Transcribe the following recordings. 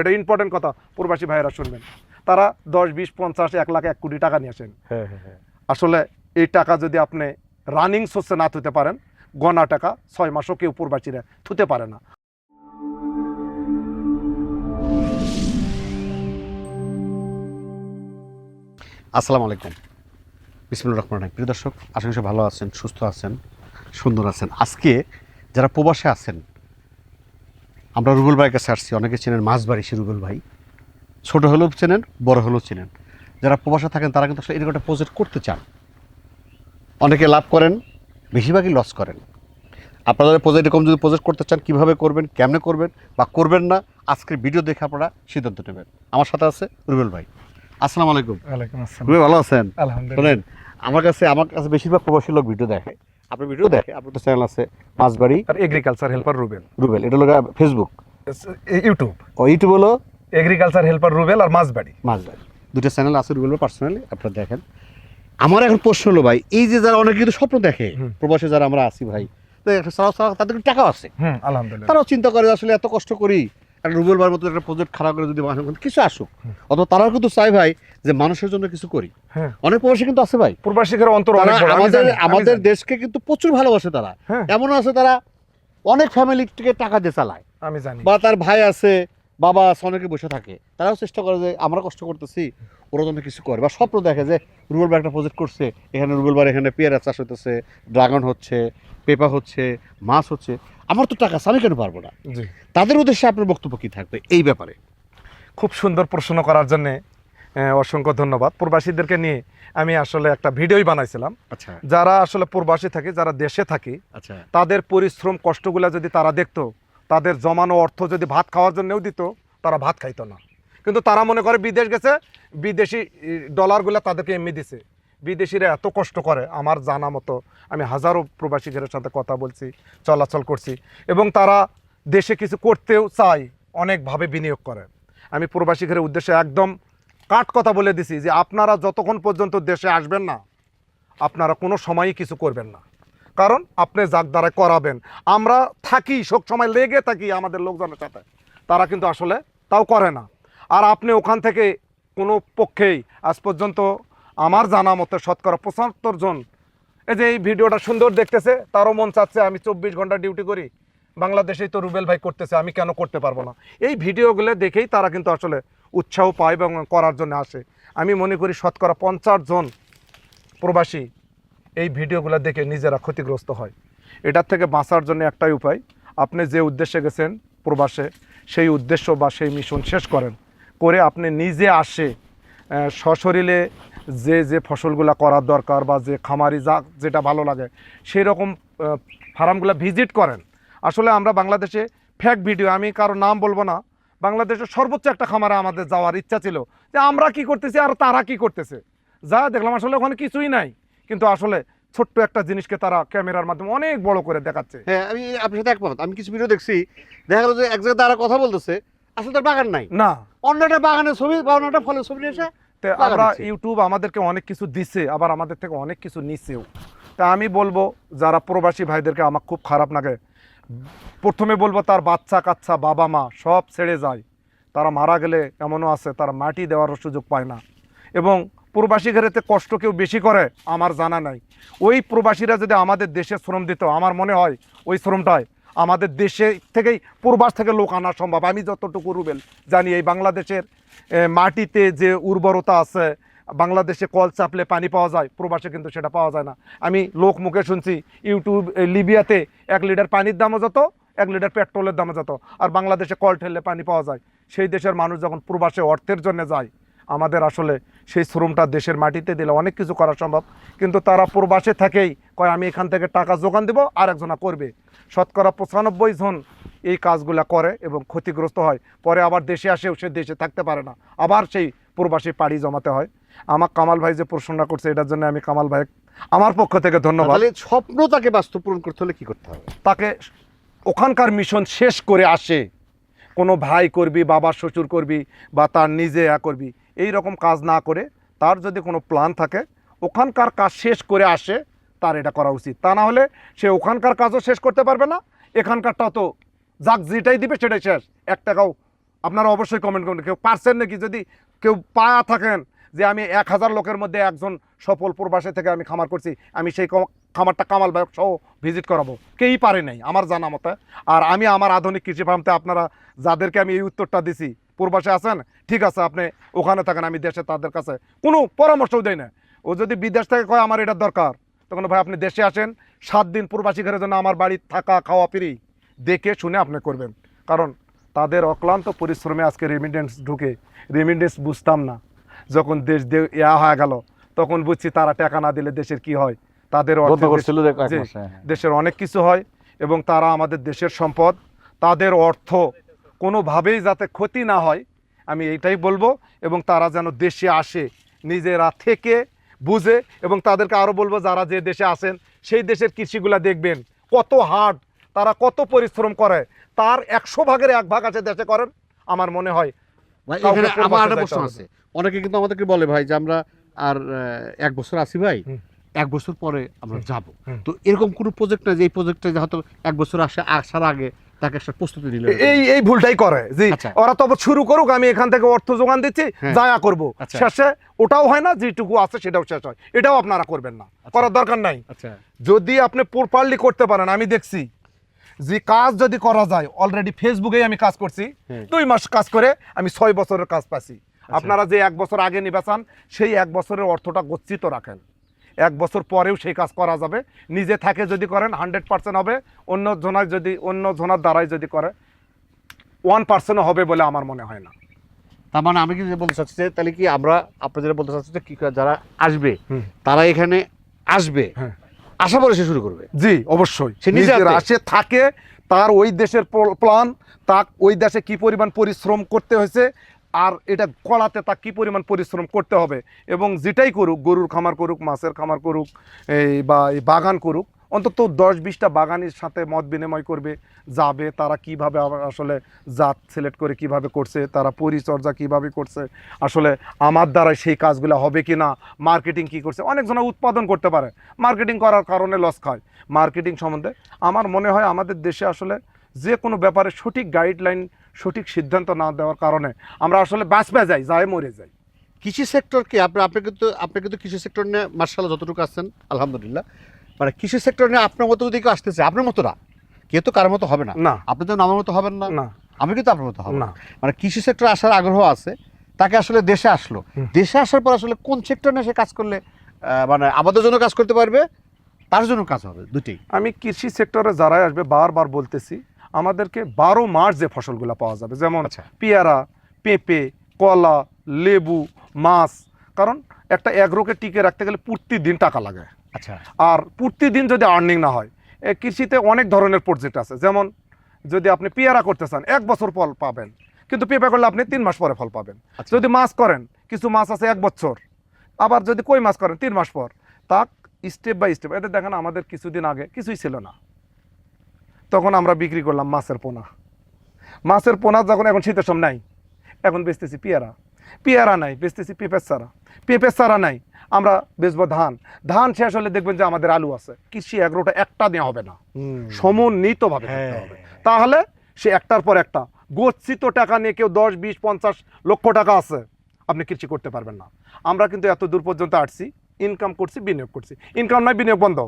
এটা ইম্পর্টেন্ট কথা প্রবাসী ভাইয়েরা শুনবেন। তারা দশ বিশ পঞ্চাশ এক লাখ এক কোটি টাকা নিয়ে আসেন। হ্যাঁ হ্যাঁ হ্যাঁ। আসলে এই টাকা যদি আপনি রানিং সোর্সে না থুতে পারেন গনা টাকা ছয় মাসও কেউ প্রবাসীরা থুতে পারে না। আসসালামু আলাইকুম। বিসমুল্লাহ রহমান রাহিম। প্রিয় দর্শক আশা করি ভালো আছেন সুস্থ আছেন সুন্দর আছেন। আজকে যারা প্রবাসে আছেন আমরা রুবেল ভাইয়ের কাছে আসছি অনেকে চেনেন মাছবাড়ি সে রুবেল ভাই। ছোট হলেও চেনেন বড় হলেও চেনেন। যারা প্রবাসে থাকেন তারা কিন্তু আসলে এরকম একটা প্রজেক্ট করতে চান। অনেকে লাভ করেন বেশিরভাগই লস করেন। আপনারা প্রজেক্ট এরকম যদি প্রজেক্ট করতে চান কীভাবে করবেন কেমনে করবেন বা করবেন না আজকের ভিডিও দেখে আপনারা সিদ্ধান্ত নেবেন। আমার সাথে আছে রুবেল ভাই। আসসালামু আলাইকুম। ওয়ালাইকুম আসসালাম। ভালো আছেন? আলহামদুলিল্লাহ। আমার কাছে আমার কাছে বেশিরভাগ প্রবাসী লোক ভিডিও দেখে। আপনার ভিডিও দেখে আপনার তো চ্যানেল আছে মাছবাড়ি আর এগ্রিকালচার হেল্পার রুবেল। রুবেল এটা হলো ফেসবুক ইউটিউব ও ইউটিউব হলো এগ্রিকালচার হেল্পার রুবেল আর মাছবাড়ি। মাছবাড়ি। দুটো চ্যানেল আছে রুবেল পার্সোনালি আপনারা দেখেন। আমার এখন প্রশ্ন হলো ভাই এই যে যারা অনেকে কিন্তু স্বপ্ন দেখে। প্রবাসে যারা আমরা আছি ভাই তো সারা- সারা- তাদের টাকা আছে। হুম আলহামদুলিল্লাহ। তারাও চিন্তা করে আসলে এত কষ্ট করি একটা রুবেল বার মতো একটা প্রজেক্ট খারাপ করে যদি মধ্যে কিছু আসুক। অথবা তারাও কিন্তু চাই ভাই যে মানুষের জন্য কিছু করি। হ্যাঁ। অনেক প্রবাসী কিন্তু আছে ভাই। প্রবাসীদের অন্তর অনেক আমাদের আমাদের দেশকে কিন্তু প্রচুর ভালোবাসে তারা। এমন এমনও আছে তারা অনেক ফ্যামিলি থেকে টাকা দিয়ে চালায়। আমি জানি। বা তার ভাই আছে বাবা আছে অনেকে বসে থাকে। তারাও চেষ্টা করে যে আমরা কষ্ট করতেছি ওরা যেন কিছু করে। বা স্বপ্ন দেখে যে রুবেল বার একটা প্রজেক্ট করছে এখানে রুবেল বার এখানে পেয়ারা চাষ হতেছে ড্রাগন হচ্ছে পেঁপা হচ্ছে মাছ হচ্ছে। আমার তো টাকা আছে, আমি কেন পারব না? তাদের উদ্দেশ্যে আপনার বক্তব্য কি থাকবে এই ব্যাপারে? খুব সুন্দর প্রশ্ন করার জন্যে অসংখ্য ধন্যবাদ। প্রবাসীদেরকে নিয়ে আমি আসলে একটা ভিডিওই বানাইছিলাম। আচ্ছা। যারা আসলে প্রবাসী থাকে যারা দেশে থাকে আচ্ছা। তাদের পরিশ্রম কষ্টগুলো যদি তারা দেখতো তাদের জমানো অর্থ যদি ভাত খাওয়ার জন্যও দিত, তারা ভাত খাইতো না। কিন্তু তারা মনে করে বিদেশ গেছে, বিদেশি ডলারগুলো তাদেরকে এমনি দিছে। বিদেশিরা এত কষ্ট করে, আমার জানা মতো, আমি হাজারো প্রবাসীদের সাথে কথা বলছি, চলাচল করছি, এবং তারা দেশে কিছু করতেও চায়, অনেকভাবে বিনিয়োগ করে। আমি প্রবাসীদের উদ্দেশ্যে একদম কাট কথা বলে দিছি যে, আপনারা যতক্ষণ পর্যন্ত দেশে আসবেন না, আপনারা কোনো সময়ই কিছু করবেন না। কারণ আপনি যাক দ্বারা করাবেন। আমরা থাকি সব সময় লেগে থাকি আমাদের লোকজনের সাথে। তারা কিন্তু আসলে তাও করে না। আর আপনি ওখান থেকে কোনো পক্ষেই আজ পর্যন্ত আমার জানা মতে শতকরা পঁচাত্তর জন এই যে এই ভিডিওটা সুন্দর দেখতেছে, তারও মন চাচ্ছে আমি চব্বিশ ঘণ্টা ডিউটি করি। বাংলাদেশেই তো রুবেল ভাই করতেছে, আমি কেন করতে পারব না? এই ভিডিওগুলো দেখেই তারা কিন্তু আসলে উৎসাহ পায় এবং করার জন্য আসে। আমি মনে করি শতকরা পঞ্চাশ জন প্রবাসী এই ভিডিওগুলো দেখে নিজেরা ক্ষতিগ্রস্ত হয়। এটার থেকে বাঁচার জন্য একটাই উপায়, আপনি যে উদ্দেশ্যে গেছেন প্রবাসে, সেই উদ্দেশ্য বা সেই মিশন শেষ করেন। করে আপনি নিজে আসে সশরীরে যে যে ফসলগুলো করার দরকার বা যে খামারি যা, যেটা ভালো লাগে সেই রকম ফার্মগুলো ভিজিট করেন। আসলে আমরা বাংলাদেশে ফ্যাক ভিডিও আমি কারও নাম বলব না, বাংলাদেশের সর্বোচ্চ একটা খামারে আমাদের যাওয়ার ইচ্ছা ছিল যে আমরা কি করতেছি আর তারা কি করতেছে। যা দেখলাম, আসলে ওখানে কিছুই নাই। কিন্তু আসলে ছোট্ট একটা জিনিসকে তারা ক্যামেরার মাধ্যমে অনেক বড় করে দেখাচ্ছে। হ্যাঁ আমি আপনার সাথে একমত। আমি কিছু ভিডিও দেখছি দেখা গেল যে এক জায়গায় তারা কথা বলতেছে আসলে তার বাগান নাই। না। অন্য একটা বাগানের ছবি বা অন্য একটা ফলের ছবি নিয়ে এসে তো আমরা ইউটিউব আমাদেরকে অনেক কিছু দিছে আবার আমাদের থেকে অনেক কিছু নিছেও। তা আমি বলব যারা প্রবাসী ভাইদেরকে আমার খুব খারাপ লাগে প্রথমে বলব তার বাচ্চা কাচ্চা বাবা মা সব ছেড়ে যায়। তারা মারা গেলে এমনও আছে তারা মাটি দেওয়ারও সুযোগ পায় না। এবং প্রবাসী ঘরেতে কষ্ট কেউ বেশি করে? আমার জানা নাই। ওই প্রবাসীরা যদি আমাদের দেশে শ্রম দিত, আমার মনে হয় ওই শ্রমটায় আমাদের দেশে থেকেই পূর্বাস থেকে লোক আনা সম্ভব। আমি যতটুকু রুবেল জানি, এই বাংলাদেশের মাটিতে যে উর্বরতা আছে, বাংলাদেশে কল চাপলে পানি পাওয়া যায়, প্রবাসে কিন্তু সেটা পাওয়া যায় না। আমি লোক মুখে শুনছি, ইউটিউব লিবিয়াতে এক লিটার পানির দামও যত, এক লিটার পেট্রোলের দামও যত, আর বাংলাদেশে কল ঠেললে পানি পাওয়া যায়। সেই দেশের মানুষ যখন প্রবাসে অর্থের জন্য যায় আমাদের আসলে সেই শ্রমটা দেশের মাটিতে দিলে অনেক কিছু করা সম্ভব। কিন্তু তারা প্রবাসে থেকেই কয় আমি এখান থেকে টাকা যোগান দেবো আর একজনা করবে। শতকরা পঁচানব্বই জন এই কাজগুলা করে এবং ক্ষতিগ্রস্ত হয়। পরে আবার দেশে আসেও সে দেশে থাকতে পারে না। আবার সেই প্রবাসী পাড়ি জমাতে হয়। আমার কামাল ভাই যে প্রশ্নটা করছে এটার জন্য আমি কামাল ভাই আমার পক্ষ থেকে ধন্যবাদ। স্বপ্ন তাকে বাস্তব পূরণ করতে হলে কি করতে হবে? তাকে ওখানকার মিশন শেষ করে আসে। কোনো ভাই করবি বাবা শ্বশুর করবি বা তার নিজে এ করবি এই রকম কাজ না করে, তার যদি কোনো প্ল্যান থাকে, ওখানকার কাজ শেষ করে আসে, তার এটা করা উচিত। তা না হলে সে ওখানকার কাজও শেষ করতে পারবে না, এখানকারটাও তো যাক যেটাই দিবে সেটাই শেষ। এক টাকাও আপনারা অবশ্যই কমেন্ট করবেন কেউ পারছেন নাকি? যদি কেউ পায়া থাকেন যে আমি এক হাজার লোকের মধ্যে একজন সফল প্রবাসী থেকে আমি খামার করছি, আমি সেই খামারটা কামাল ভাই সহ ভিজিট করাবো। কেই পারে নাই, আমার জানা মতে। আর আমি আমার আধুনিক কৃষি ফার্মতে আপনারা যাদেরকে আমি এই উত্তরটা দিছি প্রবাসে আছেন ঠিক আছে আপনি ওখানে থাকেন আমি দেশে তাদের কাছে কোনো পরামর্শও দেয় না। ও যদি বিদেশ থেকে কয় আমার এটা দরকার তখন ভাই আপনি দেশে আসেন সাত দিন প্রবাসী ঘরের জন্য আমার বাড়ি থাকা খাওয়া ফিরি দেখে শুনে আপনি করবেন। কারণ তাদের অক্লান্ত পরিশ্রমে আজকে রেমিডেন্স ঢুকে রেমিডেন্স বুঝতাম না। যখন দেশ দে- ইয়া হয়ে গেল তখন বুঝছি তারা টাকা না দিলে দেশের কি হয়? তাদের হ্যাঁ। দেশের অনেক কিছু হয় এবং তারা আমাদের দেশের সম্পদ তাদের অর্থ কোনোভাবেই যাতে ক্ষতি না হয় আমি এইটাই বলব এবং তারা যেন দেশে আসে নিজেরা থেকে বুঝে এবং তাদেরকে আরও বলব যারা যে দেশে আসেন সেই দেশের কৃষিগুলা দেখবেন কত হার্ড তারা কত পরিশ্রম করে তার একশো ভাগের এক ভাগ আছে দেশে করেন আমার মনে হয় আমার একটা প্রশ্ন আছে। অনেকে কিন্তু আমাদেরকে বলে ভাই যে আমরা আর এক বছর আছি ভাই এক বছর পরে আমরা যাব। তো এরকম কোনো প্রজেক্ট নাই যে এই প্রজেক্টটা হয়তো এক বছর আসে আসার আগে তাকে একটা প্রস্তুতি এই এই ভুলটাই করে। জি আচ্ছা। ওরা তো শুরু করুক আমি এখান থেকে অর্থ যোগান দিচ্ছি হ্যাঁ। করব। আচ্ছা। শেষে ওটাও হয় না যেটুকু আছে সেটাও শেষ হয়। এটাও আপনারা করবেন না। করার দরকার নাই। আচ্ছা। যদি আপনি প্রপারলি করতে পারেন আমি দেখছি যে কাজ যদি করা যায় অলরেডি ফেসবুকেই আমি কাজ করছি হ্যাঁ। দুই মাস কাজ করে আমি ছয় বছরের কাজ পাচ্ছি আপনারা যে এক বছর আগে নিবেচান সেই এক বছরের অর্থটা গচ্ছিত রাখেন। এক বছর পরেও সেই কাজ করা যাবে। নিজে থাকে যদি করেন হান্ড্রেড পার্সেন্ট হবে। অন্য জনায় যদি অন্য জনার দ্বারাই যদি করে ওয়ান পার্সেন্টও হবে বলে আমার মনে হয় না। তার মানে আমি কি বলতে চাচ্ছি যে তাহলে কি আমরা আপনি যেটা বলতে চাচ্ছি যে কি করে যারা আসবে তারা এখানে আসবে হ্যাঁ। আশা পরে সে শুরু করবে। জি অবশ্যই। সে নিজে নিজের? আসে থাকে তার ওই দেশের প্ল্যান তা ওই দেশে কি পরিমাণ পরিশ্রম করতে হয়েছে আর এটা কলাতে তা কি পরিমাণ পরিশ্রম করতে হবে? এবং যেটাই করুক, গরুর খামার করুক, মাছের খামার করুক, এই বা এই বাগান করুক, অন্তত দশ বিশটা বাগানের সাথে মত বিনিময় করবে, যাবে, তারা কীভাবে আসলে জাত সিলেক্ট করে কীভাবে করছে, তারা পরিচর্যা কীভাবে করছে, আসলে আমার দ্বারা সেই কাজগুলো হবে কি না মার্কেটিং কি করছে অনেকজন উৎপাদন করতে পারে। মার্কেটিং করার কারণে লস খায়। মার্কেটিং সম্বন্ধে আমার মনে হয় আমাদের দেশে আসলে যে কোনো ব্যাপারে সঠিক গাইডলাইন সঠিক সিদ্ধান্ত না দেওয়ার কারণে আমরা আসলে বাঁচবে যাই যায় মরে যাই। কৃষি সেক্টরকে আপনি আপনি কিন্তু আপনি কিন্তু কৃষি সেক্টর নিয়ে মার্শাল যতটুকু আসছেন আলহামদুলিল্লাহ। মানে কৃষি সেক্টর নিয়ে আপনার মতো যদি কেউ আসতেছে আপনার মতো না। কেউ তো কারোর মতো হবে না। না। আপনি তো আমার মতো হবেন না। না। আমি কিন্তু আপনার মতো হব না। না। মানে কৃষি সেক্টর আসার আগ্রহ আছে তাকে আসলে দেশে আসলো। দেশে আসার পর আসলে কোন সেক্টর নিয়ে সে কাজ করলে মানে আমাদের জন্য কাজ করতে পারবে? তার জন্য কাজ হবে দুটি আমি কৃষি সেক্টরে যারাই আসবে বারবার বলতেছি আমাদেরকে বারো মাস যে ফসলগুলো পাওয়া যাবে যেমন আচ্ছা। পেয়ারা পেঁপে কলা লেবু মাছ। কারণ একটা এগ্রোকে টিকে রাখতে গেলে প্রতিদিন টাকা লাগে। আচ্ছা। আর প্রতিদিন যদি আর্নিং না হয় এ কৃষিতে অনেক ধরনের প্রজেক্ট আছে। যেমন যদি আপনি পেয়ারা করতে চান এক বছর ফল পাবেন। কিন্তু পেঁপে করলে আপনি তিন মাস পরে ফল পাবেন। আচ্ছা। যদি মাছ করেন কিছু মাছ আছে এক বছর। আবার যদি কই মাছ করেন তিন মাস পর। তা স্টেপ বাই স্টেপ এদের দেখেন আমাদের কিছুদিন আগে কিছুই ছিল না। তখন আমরা বিক্রি করলাম মাছের পোনা। মাছের পোনা যখন এখন শীতের সময় নাই এখন বেচতেছি পেয়ারা। পেয়ারা নাই বেচতেছি পেঁপের চারা। পেঁপের চারা নাই আমরা বেচবো ধান। ধান শেষ হলে দেখবেন যে আমাদের আলু আছে। কৃষি এগারোটা একটা দেওয়া হবে না। সমন্বিতভাবে হ্যাঁ। হবে। তাহলে সে একটার পর একটা গচ্ছিত টাকা নিয়ে কেউ দশ বিশ পঞ্চাশ লক্ষ টাকা আছে আপনি কৃষি করতে পারবেন না। আমরা কিন্তু এত দূর পর্যন্ত আসছি ইনকাম করছি বিনিয়োগ করছি। ইনকাম নয় বিনিয়োগ বন্ধ।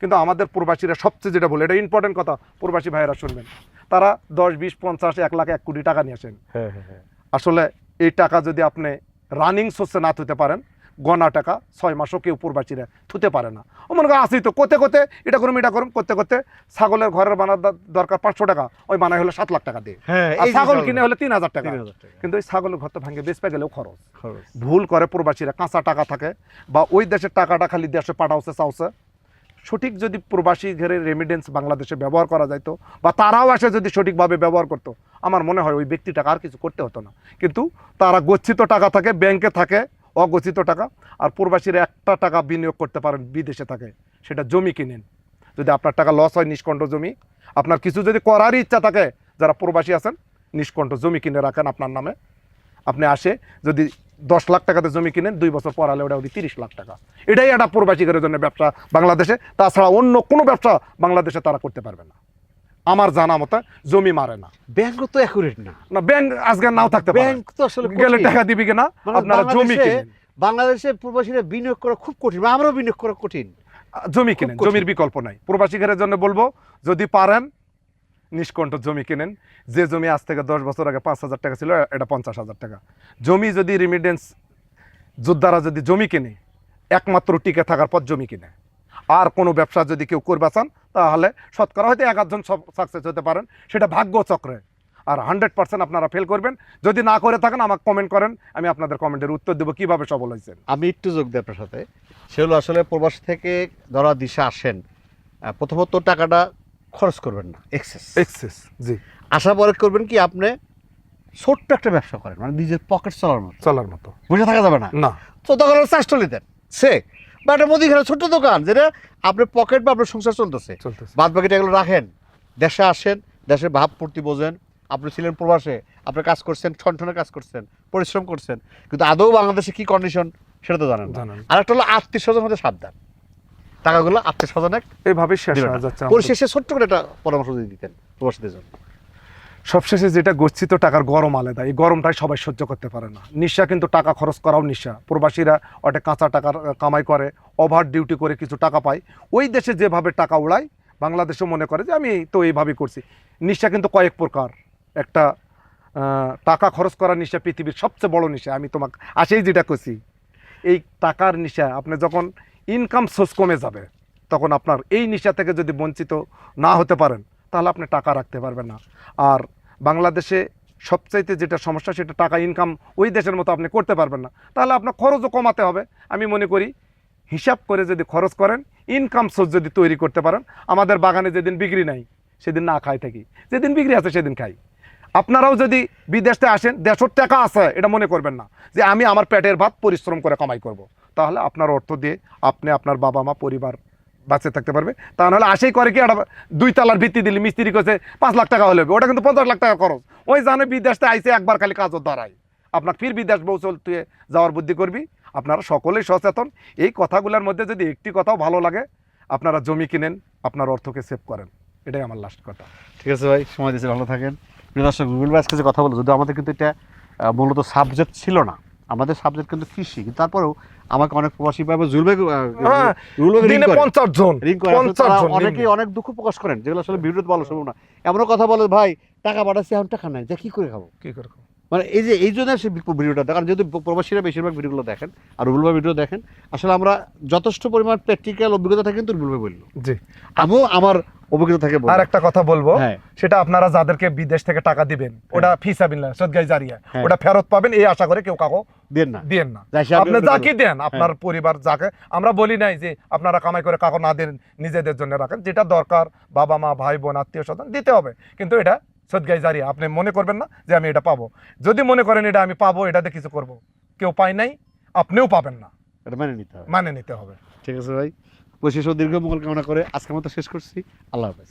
কিন্তু আমাদের প্রবাসীরা সবচেয়ে যেটা বলে এটা ইম্পর্টেন্ট কথা প্রবাসী ভাইয়েরা শুনবেন। তারা দশ বিশ পঞ্চাশ এক লাখ এক কোটি টাকা নিয়ে আসেন। হ্যাঁ হ্যাঁ হ্যাঁ। আসলে এই টাকা যদি আপনি রানিং সোর্সে না থুতে পারেন গনা টাকা ছয় মাসও কেউ পূর্বাচীরা থুতে পারে না। ও মনে করেন আসি তো করতে করতে এটা করুন এটা করুন করতে করতে ছাগলের ঘরের বানার দরকার পাঁচশো টাকা ওই বানাই হলে সাত লাখ টাকা দিয়ে। হ্যাঁ আর ছাগল কিনে হলে তিন হাজার টাকা। কিন্তু ওই ছাগলের ঘর তো ভাঙে বেচপে গেলেও খরচ। খরচ। ভুল করে প্রবাসীরা কাঁচা টাকা থাকে বা ওই দেশের টাকাটা খালি দেশে পাঠাওছে চাওছে সঠিক যদি প্রবাসী ঘরে রেমিডেন্স বাংলাদেশে ব্যবহার করা যাইতো, বা তারাও এসে যদি সঠিকভাবে ব্যবহার করতো, আমার মনে হয় ওই ব্যক্তি টাকা আর কিছু করতে হতো না। কিন্তু তারা গচ্ছিত টাকা থাকে ব্যাংকে থাকে, অগচ্ছিত টাকা, আর প্রবাসীরা একটা টাকা বিনিয়োগ করতে পারেন, বিদেশে থাকে, সেটা জমি কিনেন। যদি আপনার টাকা লস হয়, নিষ্কণ্ঠ জমি, আপনার কিছু যদি করারই ইচ্ছা থাকে, যারা প্রবাসী আছেন, নিষ্কণ্ঠ জমি কিনে রাখেন আপনার নামে। আপনি আসে যদি দশ লাখ টাকাতে জমি কিনেন দুই বছর পর আলে ওটা তিরিশ লাখ টাকা। এটাই একটা প্রবাসীদের জন্য ব্যবসা বাংলাদেশে। তাছাড়া অন্য কোনো ব্যবসা বাংলাদেশে তারা করতে পারবে না। আমার জানা মতে জমি মারে না। ব্যাংক তো অ্যাকুরেট না। না ব্যাংক আজকে নাও থাকতে পারে। ব্যাংক তো আসলে গেলে টাকা দিবি কিনা? মানে আপনারা জমি কিনেন। বাংলাদেশে প্রবাসীরা বিনিয়োগ করা খুব কঠিন আমরাও বিনিয়োগ করা কঠিন। জমি কিনেন। জমির বিকল্প নাই। প্রবাসী ঘরের জন্য বলব যদি পারেন নিষ্কণ্ঠ জমি কিনেন। যে জমি আজ থেকে দশ বছর আগে পাঁচ হাজার টাকা ছিল, এটা পঞ্চাশ হাজার টাকা। জমি যদি রিমিডেন্স যোদ্ধারা যদি জমি কিনে, একমাত্র টিকে থাকার পর জমি কিনে। আর কোনো ব্যবসা যদি কেউ করবে চান, তাহলে শতকরা হয়তো এক আধজন সাকসেস হতে পারেন, সেটা ভাগ্য চক্রে। আর হান্ড্রেড পার্সেন্ট আপনারা ফেল করবেন। যদি না করে থাকেন, আমাকে কমেন্ট করেন, আমি আপনাদের কমেন্টের উত্তর দেবো কীভাবে সফল হয়েছেন। আমি একটু যোগ দিই আপনার সাথে। সেগুলো আসলে প্রবাস থেকে ধরা দিশা আসেন প্রথমত টাকাটা খরচ করবেন না এক্সেস এক্সেস জি। আশা পরে করবেন কি আপনি ছোট্ট একটা ব্যবসা করেন মানে নিজের পকেট চলার মতো। চলার মতো। বসে থাকা যাবে না। না। তো তখন চাষটলি দেন সে। বা একটা মুদিখানা ছোট্ট দোকান যেটা আপনার পকেট বা আপনার সংসার চলতেছে। চলতেছে। বাদ বাকিটা এগুলো রাখেন দেশে আসেন দেশের ভাবপূর্তি বোঝেন। আপনি ছিলেন প্রবাসে আপনি কাজ করছেন ঠনঠনে কাজ করছেন পরিশ্রম করছেন। কিন্তু আদৌ বাংলাদেশে কি কন্ডিশন সেটা তো জানেন জানেন। আর একটা হলো আত্মীয় স্বজন হতে সাবধান। টাকাগুলো আত্মীয় স্বজনে এইভাবে শেষ হয়ে। যাচ্ছে পরিশেষে ছোট্ট করে একটা পরামর্শ দিয়ে দিতেন প্রবাসীদের জন্য সবশেষে যেটা গচ্ছিত টাকার গরম আলাদা। এই গরমটাই সবাই সহ্য করতে পারে না। নিশা কিন্তু টাকা খরচ করাও নিশা। প্রবাসীরা ওটা কাঁচা টাকার কামাই করে ওভার ডিউটি করে কিছু টাকা পায়। ওই দেশে যেভাবে টাকা উড়ায় বাংলাদেশও মনে করে যে আমি তো এইভাবেই করছি। নিশা কিন্তু কয়েক প্রকার। একটা টাকা খরচ করার নিশা পৃথিবীর সবচেয়ে বড় নিশা। আমি তোমাকে আসেই যেটা করছি এই টাকার নিশা। আপনি যখন ইনকাম সোর্স কমে যাবে, তখন আপনার এই নিশা থেকে যদি বঞ্চিত না হতে পারেন, তাহলে আপনি টাকা রাখতে পারবেন না। আর বাংলাদেশে সবচাইতে যেটা সমস্যা, সেটা টাকা ইনকাম ওই দেশের মতো আপনি করতে পারবেন না। তাহলে আপনার খরচও কমাতে হবে। আমি মনে করি, হিসাব করে যদি খরচ করেন ইনকাম সোর্স যদি তৈরি করতে পারেন, আমাদের বাগানে যেদিন বিক্রি নাই, সেদিন না খাই থাকি। যেদিন বিক্রি আছে, সেদিন খাই। আপনারাও যদি বিদেশে আসেন, দেশের টাকা আছে, এটা মনে করবেন না যে আমি আমার পেটের ভাত পরিশ্রম করে কামাই করব। তাহলে আপনার অর্থ দিয়ে আপনি আপনার বাবা মা, পরিবার বাঁচে থাকতে পারবে। তা নাহলে আশাই করে কি, একটা দুই তালার ভিত্তি দিলে মিস্ত্রি করছে পাঁচ লাখ টাকা হলে, ওটা কিন্তু পঞ্চাশ লাখ টাকা খরচ। ওই জানে বিদেশে আইসে একবার খালি কাজও দাঁড়ায় আপনার ফির বিদেশ বউ চলতে যাওয়ার বুদ্ধি করবি। আপনারা সকলেই সচেতন। এই কথাগুলোর মধ্যে যদি একটি কথাও ভালো লাগে, আপনারা জমি কিনেন, আপনার অর্থকে সেভ করেন। এটাই আমার লাস্ট কথা। ঠিক আছে ভাই, সময় দিয়েছে, ভালো থাকেন। দর্শক, গুগল ভাই যে কথা বলো যদি আমাদের কিন্তু এটা মূলত সাবজেক্ট ছিল না। আমাদের সাবজেক্ট কিন্তু কৃষি, কিন্তু তারপরেও আমাকে অনেক প্রবাসী পাবে জুলবে হ্যাঁ, দিনে পঞ্চাশ জন রিং করে আসলে পঞ্চাশ তারা জন অনেকেই অনেক দুঃখ প্রকাশ করেন যেগুলো আসলে বিরোধ বলা সম্ভব না। এমন কথা বলে ভাই টাকা পাঠাচ্ছি এখন টাকা নাই যা কি করে খাব? কি করে মানে এই যে এই জন্য সে ভিডিওটা দেখেন যেহেতু প্রবাসীরা বেশিরভাগ ভিডিওগুলো দেখেন আর রুবুল ভাই ভিডিও দেখেন আসলে আমরা যথেষ্ট পরিমাণ প্র্যাকটিক্যাল অভিজ্ঞতা থাকে কিন্তু রুবুল ভাই বলল। জি। আমিও আমার অভিজ্ঞতা থেকে আর একটা কথা বলব হ্যাঁ। সেটা আপনারা যাদেরকে বিদেশ থেকে টাকা দিবেন ওটা ফিসাবিল্লা সদগাই জারিয়া হ্যাঁ। ওটা ফেরত পাবেন এই আশা করে কেউ কাকো দেন না। দিয়েন না। আপনি যাকে দেন হ্যাঁ। আপনার পরিবার যাকে আমরা বলি নাই যে আপনারা কামাই করে কাকো না দেন নিজেদের জন্য রাখেন যেটা দরকার বাবা মা ভাই বোন আত্মীয় স্বজন দিতে হবে কিন্তু এটা সদগাই জারি আপনি মনে করবেন না যে আমি এটা পাবো। যদি মনে করেন এটা আমি পাবো এটাতে কিছু করব। কেউ পায় নাই আপনিও পাবেন না। এটা মেনে নিতে হবে। মানে নিতে হবে। ঠিক আছে ভাই বৈশিষ্ট্য দীর্ঘ মঙ্গল কামনা করে আজকের মতো শেষ করছি। আল্লাহ হাফেজ।